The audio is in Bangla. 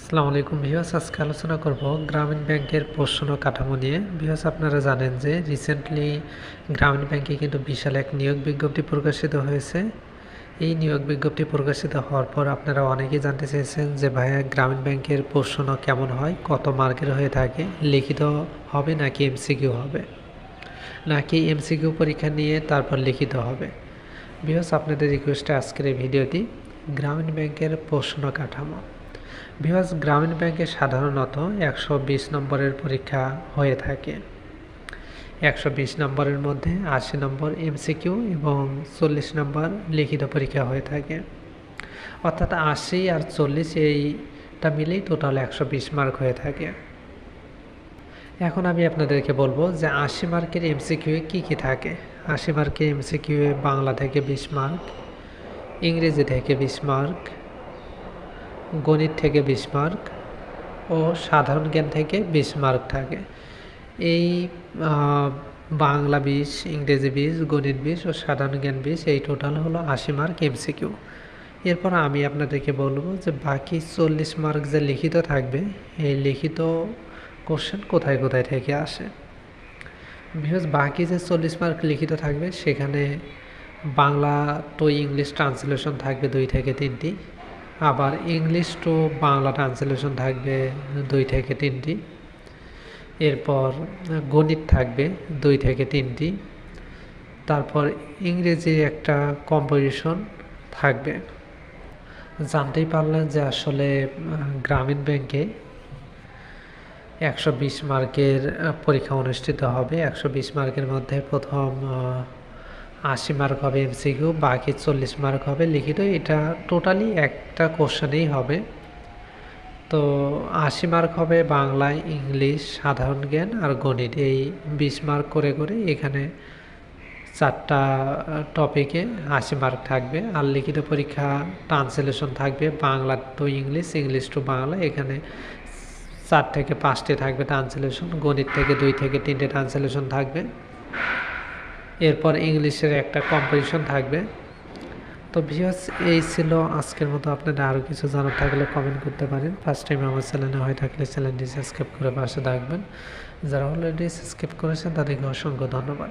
আসসালামু আলাইকুম ভিউয়ার্স, আজকে আলোচনা করব গ্রামীণ ব্যাংকের প্রশ্ন কাঠামো নিয়ে। ভিউয়ার্স, আপনারা জানেন যে রিসেন্টলি গ্রামীণ ব্যাংকে কিন্তু বিশাল এক নিয়োগ বিজ্ঞপ্তি প্রকাশিত হয়েছে। এই নিয়োগ বিজ্ঞপ্তি প্রকাশিত হওয়ার পর আপনারা অনেকেই জানতে চেয়েছেন যে ভাইয়া গ্রামীণ ব্যাংকের প্রশ্ন কেমন হয়, কত মার্কের হয়ে থাকে, লিখিত হবে নাকি এমসিকিউ হবে? নাকি এমসিকিউ পরীক্ষা নিয়ে তারপর লিখিত হবে? ভিউয়ার্স, আপনাদের রিকোয়েস্টে আজকের এই ভিডিওটি গ্রামীণ ব্যাংকের প্রশ্ন কাঠামো। বিভাস গ্রামীণ ব্যাংকে সাধারণত একশো বিশ নম্বরের পরীক্ষা হয়ে থাকে। একশো বিশ নম্বরের মধ্যে আশি নম্বর এমসিকিউ এবং চল্লিশ নম্বর লিখিত পরীক্ষা হয়ে থাকে। অর্থাৎ আশি আর চল্লিশ এইটা মিলেই টোটাল একশো বিশ মার্ক হয়ে থাকে। এখন আমি আপনাদেরকে বলব যে আশি মার্কের এমসিকিউ কী কী থাকে? আশি মার্কের এমসিকিউ বাংলা থেকে বিশ মার্ক ইংরেজি থেকে বিশ মার্ক গণিত থেকে বিশ মার্ক ও সাধারণ জ্ঞান থেকে বিশ মার্ক থাকে। এই বাংলা বিশ, ইংরেজি বিশ, গণিত বিশ ও সাধারণ জ্ঞান বিশ এই টোটাল হলো আশি মার্ক এমসিকিউ এরপর আমি আপনাদেরকে বলব যে বাকি চল্লিশ মার্ক যে লিখিত থাকবে, এই লিখিত কোশ্চেন কোথায় কোথায় থেকে আসে? বিকজ বাকি যে চল্লিশ মার্ক লিখিত থাকবে, সেখানে বাংলা টু ইংলিশ ট্রান্সলেশন থাকবে দুই থেকে তিনটি। আবার ইংলিশ টু বাংলা ট্রান্সলেশন থাকবে দুই থেকে তিনটি। এরপর গণিত থাকবে দুই থেকে তিনটি। তারপর ইংরেজি একটা কম্পোজিশন থাকবে। জানতেই পারলেন যে আসলে গ্রামীণ ব্যাংকে একশো বিশ মার্কের পরীক্ষা অনুষ্ঠিত হবে। একশো বিশ মার্কের মধ্যে প্রথম আশি মার্ক হবে এমসিকিউ বাকি চল্লিশ মার্ক হবে লিখিত। এটা টোটালি একটা কোশ্চেনেই হবে। তো আশি মার্ক হবে বাংলায় ইংলিশ, সাধারণ জ্ঞান আর গণিত। এই বিশ মার্ক করে করে এখানে চারটা টপিকে আশি মার্ক থাকবে। আর লিখিত পরীক্ষা ট্রান্সলেশন থাকবে Bangla to English English to Bangla. এখানে চার থেকে পাঁচটি থাকবে ট্রান্সলেশন গণিত থেকে দুই থেকে তিনটে ট্রান্সলেশন থাকবে। এরপর ইংলিশের একটা কম্পিটিশন থাকবে। তো ভিউয়ার্স এই ছিল আজকের মতো। আপনারা আরও কিছু জানার থাকলে কমেন্ট করতে পারেন। ফার্স্ট টাইম আমার চ্যানেলে হয়ে থাকলে চ্যানেলটি সাবস্ক্রাইব করে পাশে থাকবেন। যারা অলরেডি সাবস্ক্রাইব করেছেন, তাদেরকে অসংখ্য ধন্যবাদ।